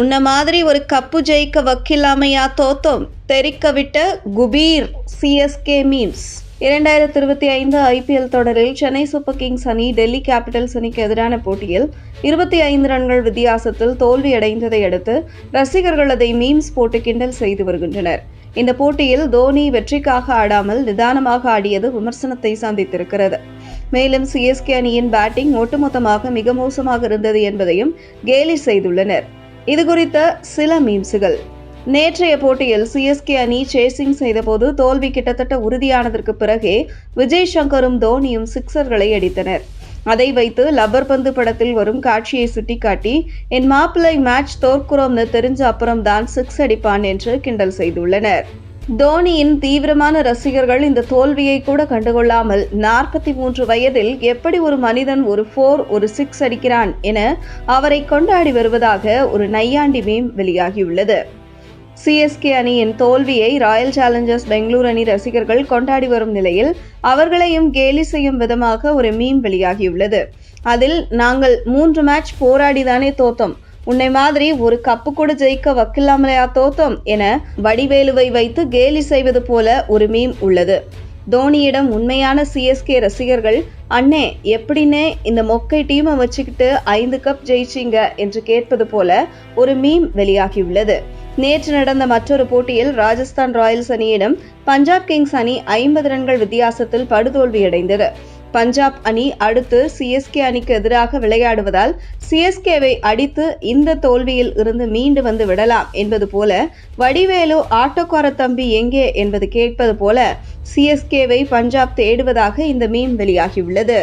உன்ன மாதிரி ஒரு கப்பு ஜெயிக்க வக்கில்லாமையா தோத்தோம். தெரிக்க விட்ட குபீர் சிஎஸ்கே மீம்ஸ் இரண்டாயிரத்தி இருபத்தி ஐந்து ஐபிஎல் தொடரில் சென்னை சூப்பர் கிங்ஸ் அணி டெல்லி கேபிட்டல்ஸ் அணிக்கு எதிரான போட்டியில் இருபத்தி ஐந்து ரன்கள் வித்தியாசத்தில் தோல்வியடைந்ததை அடுத்து ரசிகர்கள் அதை மீம்ஸ் போட்டு கிண்டல் செய்து வருகின்றனர். இந்த போட்டியில் தோனி வெற்றிக்காக ஆடாமல் நிதானமாக ஆடியது விமர்சனத்தை சந்தித்திருக்கிறது மேலும் சிஎஸ்கே அணியின் பேட்டிங் ஒட்டுமொத்தமாக மிக மோசமாக இருந்தது என்பதையும் கேலி செய்துள்ளனர். இது குறித்த சில மீம்ஸுகள். நேற்றைய போட்டியில் சிஎஸ்கே அணி சேசிங் செய்தபோது தோல்வி கிட்டத்தட்ட உறுதியானதற்கு பிறகே விஜய் சங்கரும் தோனியும் சிக்சர்களை அடித்தனர். அதை வைத்து லப்பர் பந்து படத்தில் வரும் காட்சியை சுட்டிக்காட்டி என் மாப்பிள்ளை மேட்ச் தோற்குறோம்னு தெரிஞ்ச அப்புறம்தான் சிக்ஸ் அடிப்பான் என்று கிண்டல் செய்துள்ளனர். தோனியின் தீவிரமான ரசிகர்கள் இந்த தோல்வியை கூட கண்டுகொள்ளாமல் நாற்பத்தி மூன்று வயதில் எப்படி ஒரு மனிதன் ஒரு ஃபோர் ஒரு சிக்ஸ் அடிக்கிறான் என அவரை கொண்டாடி வருவதாக ஒரு நையாண்டி மீம் வெளியாகியுள்ளது. சிஎஸ்கே அணியின் தோல்வியை ராயல் சேலஞ்சர்ஸ் பெங்களூர் அணி ரசிகர்கள் கொண்டாடி வரும் நிலையில் அவர்களையும் கேலி செய்யும் விதமாக ஒரு மீம் வெளியாகியுள்ளது. அதில் நாங்கள் மூன்று மேட்ச் போராடிதானே தோத்தோம். உன்னை மாதிரி ஒரு கப்பு கூட ஜெயிக்க வக்கில்லாமலையா தோத்தோம் என வடிவேலுவை வைத்து கேலி செய்வது போல ஒரு மீம் உள்ளது. தோனியிடம் உண்மையான சிஎஸ்கே ரசிகர்கள் அண்ணே எப்படின்னே இந்த மொக்கை டீமை வச்சுக்கிட்டு ஐந்து கப் ஜெயிச்சிங்க? என்று கேட்பது போல ஒரு மீம் வெளியாகியுள்ளது. நேற்று நடந்த மற்றொரு போட்டியில் ராஜஸ்தான் ராயல்ஸ் அணியிடம் பஞ்சாப் கிங்ஸ் அணி ஐம்பது ரன்கள் வித்தியாசத்தில் படுதோல்வியடைந்தது. பஞ்சாப் அணி அடுத்து சிஎஸ்கே அணிக்கு எதிராக விளையாடுவதால் சிஎஸ்கேவை அடித்து இந்த தோல்வியில் இருந்து மீண்டு வந்து விடலாம் என்பது போல வடிவேலு ஆட்டோக்கார தம்பி எங்கே என்பது கேட்பது போல சிஎஸ்கேவை பஞ்சாப் தேடுவதாக இந்த மீம் வெளியாகியுள்ளது.